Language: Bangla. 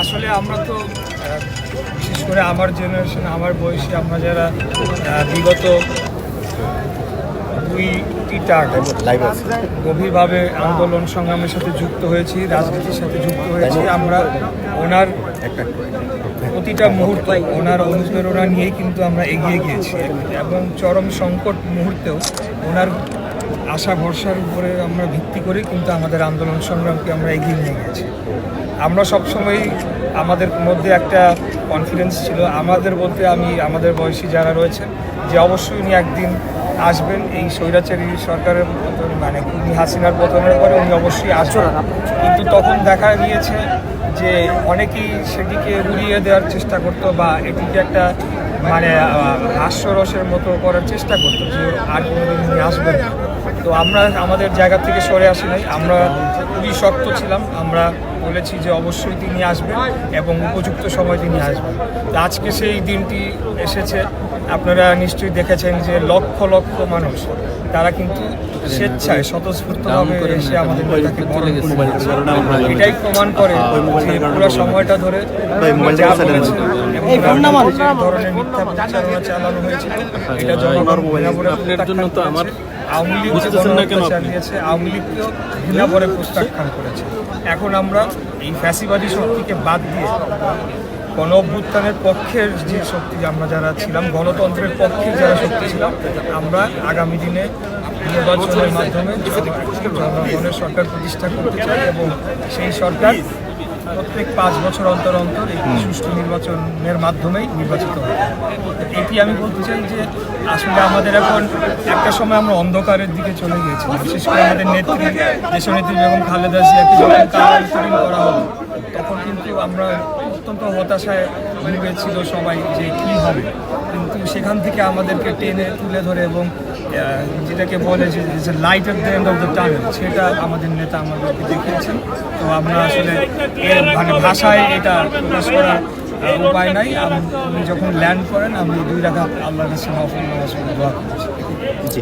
আসলে আমরা তো বিশেষ করে আমার জেনারেশন আমার বয়সী আমরা যারা বিগত দুইটি গভীরভাবে আন্দোলন সংগ্রামের সাথে যুক্ত হয়েছি রাজনীতির সাথে যুক্ত হয়েছি আমরা ওনার একটা প্রতিটা মুহূর্ত ওনার অনুপ্রেরণা নিয়েই কিন্তু আমরা এগিয়ে গিয়েছি। এবং চরম সংকট মুহূর্তেও ওনার আশা, ভরসার উপরে আমরা ভিত্তি করে, কিন্তু আমাদের আন্দোলন সংগ্রামকে আমরা এগিয়ে নিয়ে গেছি। আমরা সবসময় আমাদের মধ্যে একটা কনফিডেন্স ছিল। আমাদের বলতে আমি, আমাদের বয়সী যারা রয়েছেন, যে অবশ্যই উনি একদিন আসবেন এই স্বৈরাচারী সরকারের পতন মানে উনি হাসিনার পতনের পরে উনি অবশ্যই আসবেন কিন্তু তখন দেখা গিয়েছে যে অনেকেই সেটিকে উড়িয়ে দেওয়ার চেষ্টা করতো বা এটিকে একটা মানে হাস্যরসের মতো করার চেষ্টা করতো যে আর কোনোদিন উনি আসবেন না। তো আমরা আমাদের জায়গা থেকে সরে আসি নাই। আমরা খুবই শক্ত ছিলাম। আমরা বলেছি যে অবশ্যই তিনি আসবেন এবং উপযুক্ত সময় তিনি আসবেন। তো আজকে সেই দিনটি এসেছে। আপনারা নিশ্চয়ই দেখেছেন যে লক্ষ লক্ষ মানুষ তারা কিন্তু স্বেচ্ছায় স্বতঃস্ফূর্তভাবে এসে আমাদের নেতাকে বরণ করে এটাই প্রমাণ করে যে পুরো সময়টা ধরে যা বলেছে এবং ধরনের মিথ্যা প্রচারণা চালানো হয়েছিল এটা জনগণ আপনার জন্য তো আমার আওয়ামী লীগ? চালিয়েছে আওয়ামী লীগকেও ঘৃণাভরে প্রত্যাখ্যান করেছে এখন আমরা এই ফ্যাসিবাদী শক্তিকে বাদ দিয়ে গণ অভ্যুত্থানের পক্ষের যে শক্তি আমরা যারা ছিলাম গণতন্ত্রের পক্ষে যারা শক্তি ছিলাম আমরা আগামী দিনে নির্বাচনের মাধ্যমে জনগণের সরকার প্রতিষ্ঠা করতে চাই এবং সেই সরকার প্রত্যেক পাঁচ বছর অন্তর অন্তর একটি সুষ্ঠু নির্বাচনের মাধ্যমেই নির্বাচিত হবে এটি আমি বলতে চাই যে আসলে আমাদের এখন একটা সময় আমরা অন্ধকারের দিকে চলে গিয়েছি বিশেষ করে আমাদের নেত্রী দেশনেত্রী বেগম খালেদা জিয়াকে যখন কারান্তরীণ করা হলো তখন কিন্তু আমরা অত্যন্ত হতাশায় ভুগেছিল সবাই যে কি হবে। কিন্তু সেখান থেকে আমাদেরকে টেনে তুলে ধরে এবং যেটাকে বলে যে light of the end of the tunnel সেটা আমাদের নেতা আমাদেরকে দেখিয়েছেন। তো আমরা আসলে মানে ভাষায় এটা প্রকাশ করার উপায় নাই। আপনি যখন ল্যান্ড করেন, আমি দুই রাখা আল্লাহ কাছে দোয়া করছি।